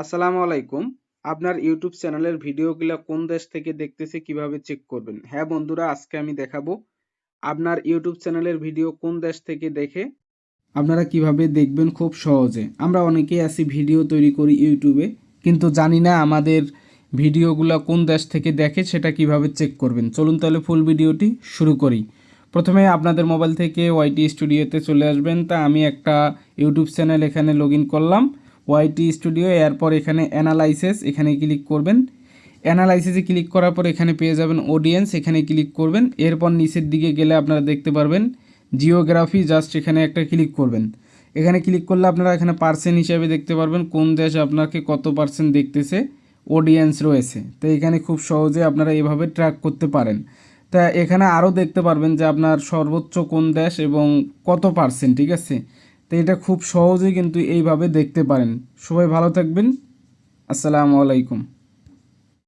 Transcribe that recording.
আসসালামু আলাইকুম। আপনার ইউটিউব চ্যানেলের ভিডিওগুলো কোন দেশ থেকে দেখতেছে, কীভাবে চেক করবেন? হ্যাঁ বন্ধুরা, আজকে আমি দেখাবো আপনার ইউটিউব চ্যানেলের ভিডিও কোন দেশ থেকে দেখে আপনারা কীভাবে দেখবেন খুব সহজে। আমরা অনেকেই আছি ভিডিও তৈরি করি ইউটিউবে, কিন্তু জানি না আমাদের ভিডিওগুলো কোন দেশ থেকে দেখে সেটা কীভাবে চেক করবেন। চলুন তাহলে ফুল ভিডিওটি শুরু করি। প্রথমে আপনাদের মোবাইল থেকে ওয়াইটি স্টুডিওতে চলে আসবেন। তা আমি একটা ইউটিউব চ্যানেল এখানে লগ করলাম। ওয়াইটি স্টুডিও এরপর এখানে অ্যানালাইসিস এখানে ক্লিক করবেন। অ্যানালাইসিসে ক্লিক করার পর এখানে পেয়ে যাবেন অডিয়েন্স এখানে ক্লিক করবেন। এরপর নিচের দিকে গেলে আপনারা দেখতে পারবেন জিওগ্রাফি জাস্ট এখানে একটা ক্লিক করবেন। এখানে ক্লিক করলে আপনারা এখানে পার্সেন্ট হিসাবে দেখতে পারবেন, কোন দেশ আপনাকে কত পার্সেন্ট দেখতেছে অডিয়েন্স রয়েছে। তো এখানে খুব সহজে আপনারা এভাবে ট্র্যাক করতে পারেন। তা এখানে আরও দেখতে পারবেন যে আপনার সর্বোচ্চ কোন দেশ এবং কত পার্সেন্ট ঠিক আছে? তো এটা খুব সহজেই কিন্তু এইভাবে দেখতে পারেন। সবাই ভালো থাকবেন। আসসালামু আলাইকুম।